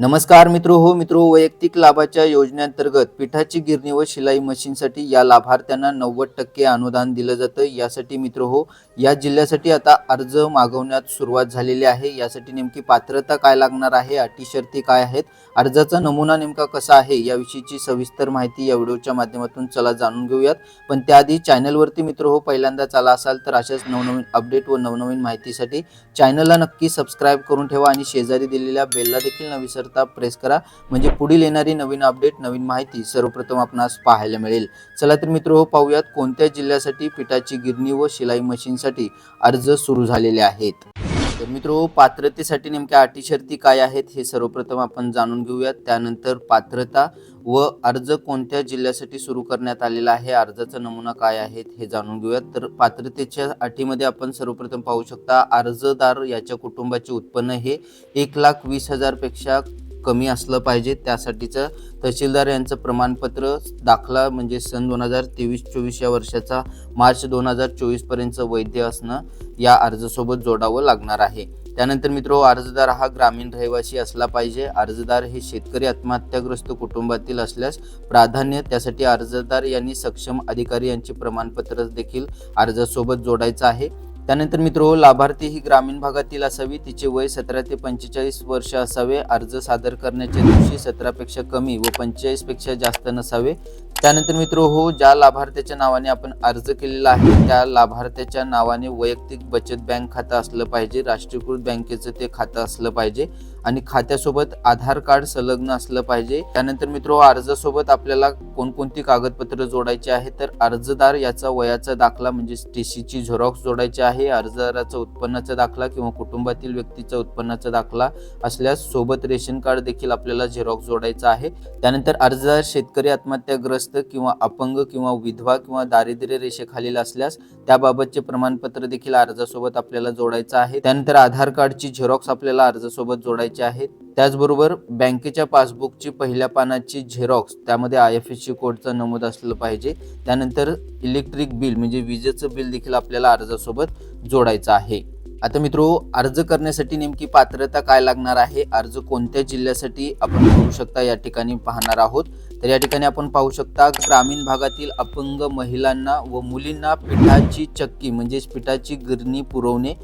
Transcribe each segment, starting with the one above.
नमस्कार मित्र हो मित्रो वैयक्तिक लाभाच्या योजनेअंतर्गत पिठाची गिरणी व शिलाई मशीनसाठी या लाभार्थ्यांना नव्वद टक्के अनुदान दिलं जातं. यासाठी मित्र हो या जिल्ह्यासाठी आता अर्ज मागवण्यात सुरुवात झालेली आहे. यासाठी नेमकी पात्रता काय लागणार आहे अटी शर्ती काय आहेत अर्जाचा नमुना नेमका कसा आहे याविषयीची सविस्तर माहिती या व्हिडिओच्या माध्यमातून चला जाणून घेऊयात. पण त्याआधी चॅनलवरती मित्र हो पहिल्यांदाच आला असाल तर अशाच नवनवीन अपडेट व नवनवीन माहितीसाठी चॅनलला नक्की सबस्क्राईब करून ठेवा आणि शेजारी दिलेल्या बेलला देखील न विसरता प्रेस करा. म्हणजे पुढील येणारी नवीन अपडेट नवीन माहिती सर्वप्रथम आपणास पाहायला मिळेल. चला तर मित्र हो पाहूयात कोणत्या जिल्ह्यासाठी पिठाची गिरणी व शिलाई मशीनसाठी अर्ज सुरू झालेले आहेत. तर मित्रो पात्रतेसाठी नेमक्या अटी शर्ती काय आहेत हे सर्वप्रथम आपण जाणून घेऊयात. त्यानंतर पात्रता व अर्ज कोणत्या जिल्ह्यासाठी सुरू करण्यात आलेला आहे अर्जाचा नमुना काय आहे हे जाणून घेऊयात. तर पात्रतेच्या अटीमध्ये आपण सर्वप्रथम पाहू शकता अर्जदार याच्या कुटुंबाचे उत्पन्न हे एक लाख वीस हजारपेक्षा कमी असलं पाहिजे. त्यासाठीचं तहसीलदार यांचं प्रमाणपत्र दाखला म्हणजे सन दोन हजार तेवीस चोवीस या वर्षाचा मार्च दोन हजार चोवीसपर्यंत वैध असणं या अर्जासोबत जोडावं लागणार आहे. त्यानंतर मित्र अर्जदार हा ग्रामीण रहिवासी असला पाहिजे. अर्जदार हे शेतकरी आत्महत्याग्रस्त कुटुंबातील असल्यास प्राधान्य त्यासाठी अर्जदार यांनी सक्षम अधिकारी यांचे प्रमाणपत्र देखील अर्जासोबत जोडायचं आहे. त्यानंतर मित्र लाभार्थी ही ग्रामीण भागातील असावी. तिचे वय सतरा ते पंचेचाळीस वर्ष असावे. अर्ज सादर करण्याच्या दिवशी सतरापेक्षा कमी व पंचेचाळीसपेक्षा जास्त नसावे. त्यानंतर मित्र हो ज्या लाभार्थ्याच्या नावाने आपण अर्ज केलेला आहे त्या लाभार्थ्याच्या नावाने वैयक्तिक बचत बँक खातं असलं पाहिजे. राष्ट्रीयकृत बँकेचं ते खातं असलं पाहिजे. आणि खात्यासोबत आधार कार्ड संलग्न असलं पाहिजे. त्यानंतर मित्र अर्जासोबत आपल्याला कोणकोणती कागदपत्र जोडायची आहे तर अर्जदार याचा वयाचा दाखला म्हणजे टीसीची झेरॉक्स जोडायची आहे. अर्जदाराचा उत्पन्नाचा दाखला किंवा कुटुंबातील व्यक्तीचा उत्पन्नाचा दाखला असल्यास सोबत रेशन कार्ड देखील आपल्याला झेरॉक्स जोडायचा आहे. त्यानंतर अर्जदार शेतकरी आत्महत्याग्रस्त किंवा अपंग किंवा विधवा किंवा दारिद्र्य रेषेखालील असल्यास त्याबाबतचे प्रमाणपत्र देखील अर्जासोबत आपल्याला जोडायचं आहे. त्यानंतर आधार कार्डची झेरॉक्स आपल्याला अर्जासोबत जोडायची आहे त्याचबरोबर बँकेच्या पासबुकची पहिल्या पानाची झेरॉक्स त्यामध्ये आय एफ एस सी कोडचा नमूद असलं पाहिजे. त्यानंतर इलेक्ट्रिक बिल म्हणजे विजेचं बिल देखील आपल्याला अर्जासोबत जोडायचं आहे. आता मित्रो अर्ज करण्यासाठी नेमकी पात्रता काय लागणार आहे? अर्ज कोणत्या जिल्ह्यासाठी आपण करू शकता या ठिकाणी पाहणार आहोत. तर या ठिकाणी आपण पाहू शकता ग्रामीण भागातील अपंग महिलांना व मुलींना पिठाची चक्की म्हणजेच पिठाची गिरणी पुरवणे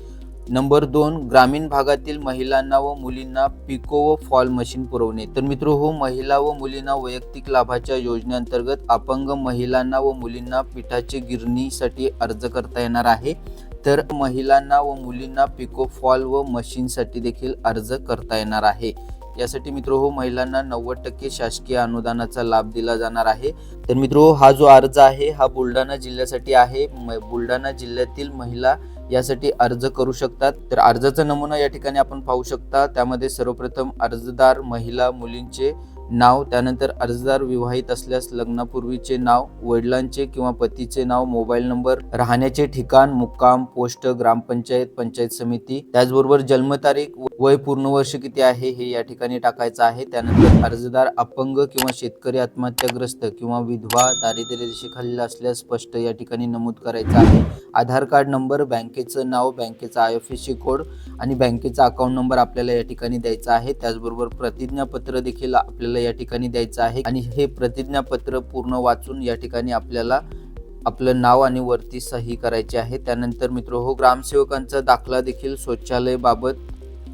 नंबर दोन ग्रामीण भागातील महिलांना व मुलींना पिको व फॉल मशीन पुरवणे. तर मित्र हो महिला व मुलींना वैयक्तिक लाभाच्या योजनेअंतर्गत अपंग महिलांना व मुलींना पिठाचे गिरणीसाठी अर्ज करता येणार आहे. तर महिलांना व मुलींना पिको फॉल व मशीनसाठी देखील अर्ज करता येणार आहे. यासाठी मित्र हो महिलांना नव्वद टक्के शासकीय अनुदानाचा लाभ दिला जाणार आहे. तर मित्र हो, हा जो अर्ज आहे हा बुलढाणा जिल्ह्यासाठी आहे. म- बुलढाणा जिल्ह्यातील महिला यासाठी अर्ज करू शकतात. तर अर्जाचा नमुना या ठिकाणी आपण पाहू शकता. त्यामध्ये सर्वप्रथम अर्जदार महिला मुलींचे नाव त्यानंतर अर्जदार विवाहित असल्यास लग्नापूर्वीचे नाव वडिलांचे किंवा पतीचे नाव मोबाईल नंबर राहण्याचे ठिकाण मुक्काम पोस्ट ग्रामपंचायत पंचायत समिती त्याचबरोबर जन्मतारीख वय पूर्ण वर्ष किती आहे हे या ठिकाणी टाकायचं आहे. त्यानंतर अर्जदार अपंग किंवा शेतकरी आत्महत्याग्रस्त किंवा विधवा दारिद्र्य रेषेखालील असल्यास स्पष्ट या ठिकाणी नमूद करायचं आहे. आधार कार्ड नंबर बँकेचं नाव बँकेचा I F S C code आणि बँकेचा अकाउंट नंबर आपल्याला या ठिकाणी द्यायचा आहे. त्याचबरोबर प्रतिज्ञापत्र देखील आपल्याला या ठिकाणी द्यायचं आहे आणि हे प्रतिज्ञापत्र पूर्ण वाचून या ठिकाणी आपल्याला आपलं नाव आणि वरती सही करायची आहे. त्यानंतर मित्र हो ग्रामसेवकांचा दाखला देखील शौचालयबाबत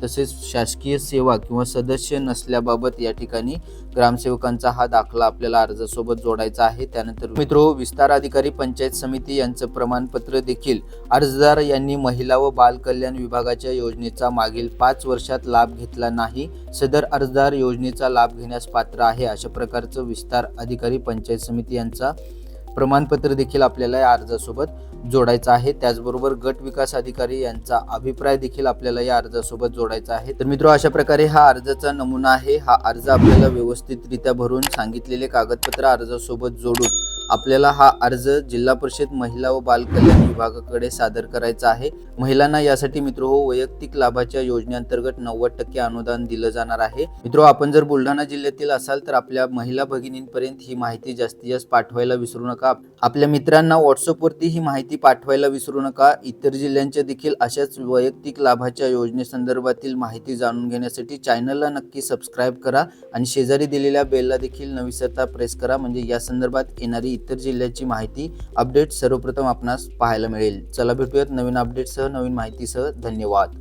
तसेच शासकीय सेवा किंवा सदस्य नसल्याबाबत या ठिकाणी ग्रामसेवकांचा हा दाखला आपल्याला अर्जासोबत जोडायचा आहे. त्यानंतर मित्र विस्तार अधिकारी पंचायत समिती यांचं प्रमाणपत्र देखील अर्जदार यांनी महिला व बाल कल्याण विभागाच्या योजनेचा मागील पाच वर्षात लाभ घेतला नाही. सदर अर्जदार योजनेचा लाभ घेण्यास पात्र आहे अशा प्रकारचं विस्तार अधिकारी पंचायत समिती यांचा प्रमाणपत्र देखील आपल्याला या अर्जासोबत जोडायचं आहे. त्याचबरोबर गट विकास अधिकारी यांचा अभिप्राय देखील आपल्याला या अर्जासोबत जोडायचा आहे. तर मित्र अशा प्रकारे हा अर्जाचा नमुना आहे. हा अर्ज आपल्याला व्यवस्थितरित्या भरून सांगितलेले कागदपत्र अर्जासोबत जोडून आपल्याला हा अर्ज जिल्हा परिषद महिला व बाल कल्याण विभागाकडे सादर करायचा आहे. महिलांना यासाठी मित्र हो वैयक्तिक लाभाच्या योजनेअंतर्गत नव्वद टक्के अनुदान दिलं जाणार आहे. मित्र हो, आपण जर बुलढाणा जिल्ह्यातील असाल तर आपल्या महिला भगिनींपर्यंत ही माहिती जास्तीत जास्त पाठवायला विसरू नका. आपल्या मित्रांना व्हॉट्सअपवरती ही माहिती पाठवायला विसरू नका. इतर जिल्ह्यांच्या देखील अशाच वैयक्तिक लाभाच्या योजनेसंदर्भातील माहिती जाणून घेण्यासाठी चॅनलला नक्की सबस्क्राईब करा आणि शेजारी दिलेल्या बेलला देखील न विसरता प्रेस करा. म्हणजे या संदर्भात येणारी इतर जिल्ह्याची माहिती अपडेट सर्वप्रथम आपणास पाहायला मिळेल. चला भेटूयात नवीन अपडेटसह नवीन माहितीसह. धन्यवाद.